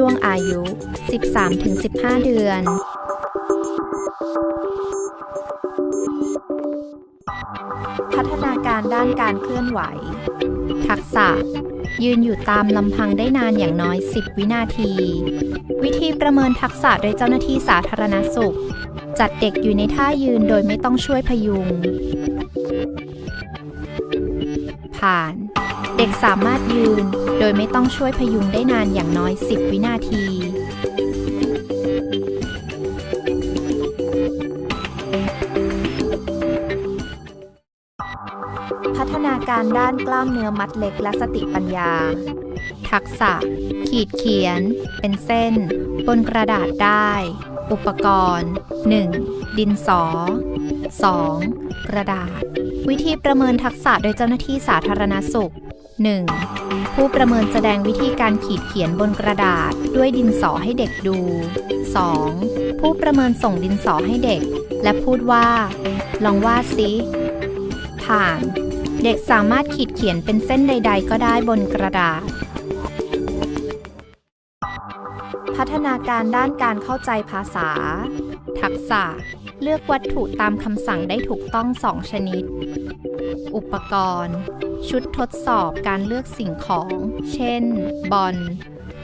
ช่วงอายุ 13-15 เดือน พัฒนาการด้านการเคลื่อนไหว ทักษะ ยืนอยู่ตามลำพังได้นานอย่างน้อย 10 วินาที วิธีประเมินทักษะโดยเจ้าหน้าที่สาธารณสุข จัดเด็กอยู่ในท่ายืนโดยไม่ต้องช่วยพยุง ผ่าน เด็กสามารถยืน โดยไม่ต้องช่วยพยุงได้นานอย่างน้อย 10 วินาที พัฒนาการด้านกล้ามเนื้อมัดเล็กและสติปัญญา ทักษะ ขีดเขียน เป็นเส้น บนกระดาษได้ อุปกรณ์ 1. ดินสอ 2. กระดาษ วิธีประเมินทักษะโดยเจ้าหน้าที่สาธารณสุข 1. ผู้ประเมินแสดงวิธีการขีดเขียนบนกระดาษด้วยดินสอให้เด็กดู 2. ผู้ประเมินส่งดินสอให้เด็ก และพูดว่า ลองวาดซิ ผ่าน เด็กสามารถขีดเขียนเป็นเส้นใด ๆ ก็ได้บนกระดาษ พัฒนาการด้านการเข้าใจภาษา ทักษะ เลือกวัตถุตามคำสั่งได้ถูกต้องสองชนิด อุปกรณ์ ชุดทดสอบการเลือกสิ่งของ เช่น บอล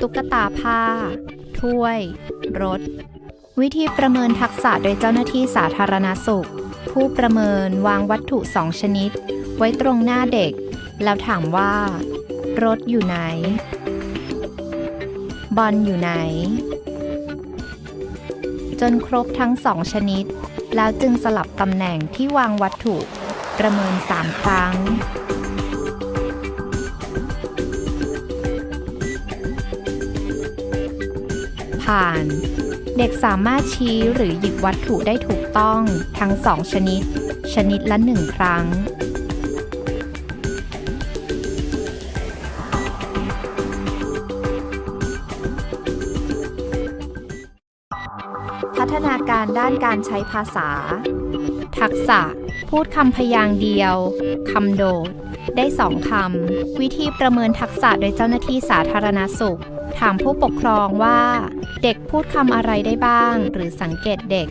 ตุ๊กตาผ้า ถ้วย รถ วิธีประเมินทักษะโดยเจ้าหน้าที่สาธารณสุข ผู้ประเมินวางวัตถุสองชนิด ไว้ตรงหน้าเด็ก แล้วถามว่า รถอยู่ไหน บอลอยู่ไหน จนครบทั้งสองชนิด แล้วจึงสลับตำแหน่งที่วางวัตถุ ประเมิน 3 ครั้งผ่าน เด็กสามารถชี้หรือหยิบวัตถุได้ถูกต้องทั้งสองชนิด ชนิดละหนึ่งครั้ง ฒนาการด้านการใช้ภาษา ทักษะ พูดคำพยางค์เดียว คำโดด ได้สองคำ วิธีประเมินทักษะโดยเจ้าหน้าที่สาธารณสุข ถามผู้ปกครองว่า เด็กพูดคำอะไรได้บ้าง หรือสังเกตเด็ก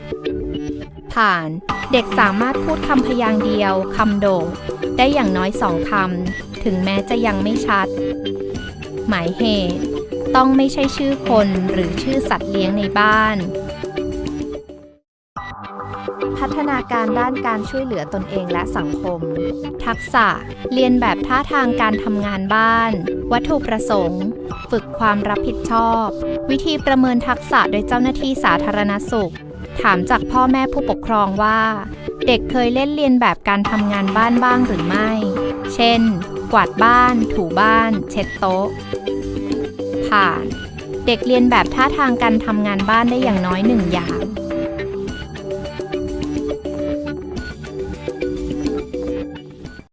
ผ่าน เด็กสามารถพูดคำพยางค์เดียว คำโดด ได้อย่างน้อยสองคำ ถึงแม้จะยังไม่ชัด หมายเหตุต้องไม่ใช่ชื่อคนหรือชื่อสัตว์เลี้ยงในบ้าน พัฒนาการด้านการช่วยเหลือตนเองและสังคม ทักษะ เรียนแบบท่าทางการทำงานบ้าน วัตถุประสงค์ ฝึกความรับผิดชอบ วิธีประเมินทักษะโดยเจ้าหน้าที่สาธารณสุข ถามจากพ่อแม่ผู้ปกครองว่า เด็กเคยเล่นเรียนแบบการทำงานบ้านบ้างหรือไม่ เช่น กวาดบ้าน ถูบ้าน เช็ดโต๊ะ ผ่าน เด็กเรียนแบบท่าทางการทำงานบ้านได้อย่างน้อยหนึ่งอย่าง